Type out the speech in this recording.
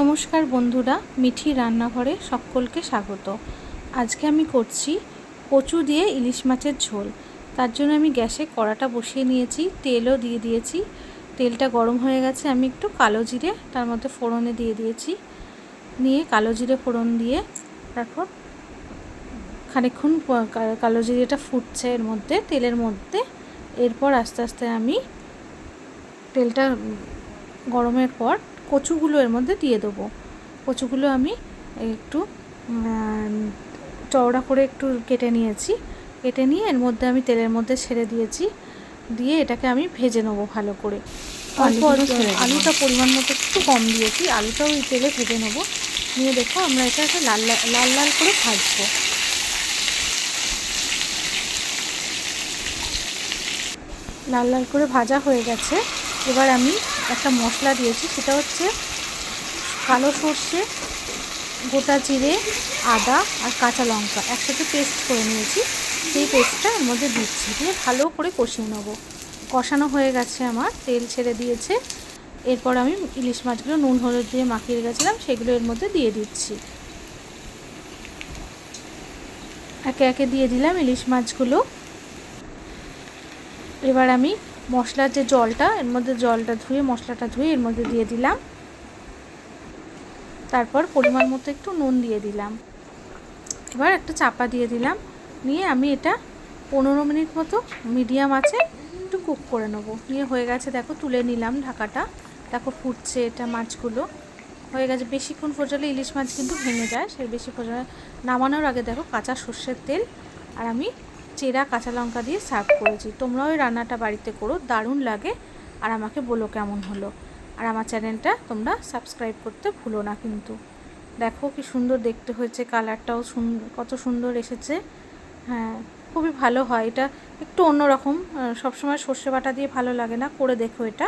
নমস্কার বন্ধুরা, মিঠি রান্নাঘরে সকলকে স্বাগত। আজকে আমি করছি কচু দিয়ে ইলিশ মাছের ঝোল। তার জন্য আমি গ্যাসে কড়াটা বসিয়ে নিয়েছি, তেলও দিয়ে দিয়েছি। তেলটা গরম হয়ে গেছে, আমি একটু কালো জিরে, তার মধ্যে ফোড়নে দিয়ে দিয়েছি। নিয়ে কালো জিরে ফোড়ন দিয়ে তারপর খানিক্ষণ কালো জিরেটা ফুটছে এর মধ্যে, তেলের মধ্যে। এরপর আস্তে আস্তে আমি তেলটা গরমের পর কচুগুলো এর মধ্যে দিয়ে দেবো। কচুগুলো আমি একটু চওড়া করে একটু কেটে নিয়েছি। কেটে নিয়ে এর মধ্যে আমি তেলের মধ্যে ছেড়ে দিয়েছি। দিয়ে এটাকে আমি ভেজে নেব ভালো করে। অল্প দেবো। আলুটা পরিমাণ মতো একটু কম দিয়েছি। আলুটাও ওই তেলে ভেজে নেব। নিয়ে দেখো আমরা এটাকে লাল লাল- লাল লাল করে ভাজবো। লাল লাল করে ভাজা হয়ে গেছে। এবার আমি একটা মশলা দিয়েছি, সেটা হচ্ছে কালো সর্ষে, গোটা জিরে, আদা আর কাঁচা লঙ্কা একসাথে পেস্ট করে নিয়েছি। সেই পেস্টটা এর মধ্যে দিচ্ছি, দিয়ে ভালো করে কষিয়ে নেব। কষানো হয়ে গেছে আমার, তেল ছেড়ে দিয়েছে। এরপর আমি ইলিশ মাছগুলো নুন, হলুদ দিয়ে মাখিয়ে রেখেছিলাম, সেগুলো এর মধ্যে দিয়ে দিচ্ছি। একে একে দিয়ে দিলাম ইলিশ মাছগুলো। এবার আমি মশলার যে জলটা, এর মধ্যে জলটা ধুয়ে, মশলাটা ধুয়ে এর মধ্যে দিয়ে দিলাম। তারপর পরিমাণ মতো একটু নুন দিয়ে দিলাম। এবার একটা চাপা দিয়ে দিলাম। নিয়ে আমি এটা পনেরো মিনিট মতো মিডিয়াম আছে একটু কুক করে নেব। নিয়ে হয়ে গেছে, দেখো, তুলে নিলাম ঢাকাটা। দেখো, ফুটছে এটা মাছগুলো। হয়ে গেছে, বেশিক্ষণ ফোটালে ইলিশ মাছ কিন্তু ভেঙে যায়। সেই বেশি ফোটালে নামানোর আগে দেখো, কাঁচা সর্ষের তেল। আর আমি চেরা কাঁচা লঙ্কা দিয়ে সার্ভ করেছি। তোমরাও ওই রান্নাটা বাড়িতে করো, দারুণ লাগে। আর আমাকে বলো কেমন হলো। আর আমার চ্যানেলটা তোমরা সাবস্ক্রাইব করতে ভুলো না কিন্তু। দেখো কি সুন্দর দেখতে হয়েছে কালারটাও কত সুন্দর এসেছে। হ্যাঁ খুবই ভালো হয়। এটা একটু অন্যরকম সবসময় সর্ষে বাটা দিয়ে ভালো লাগে না। করে দেখো এটা।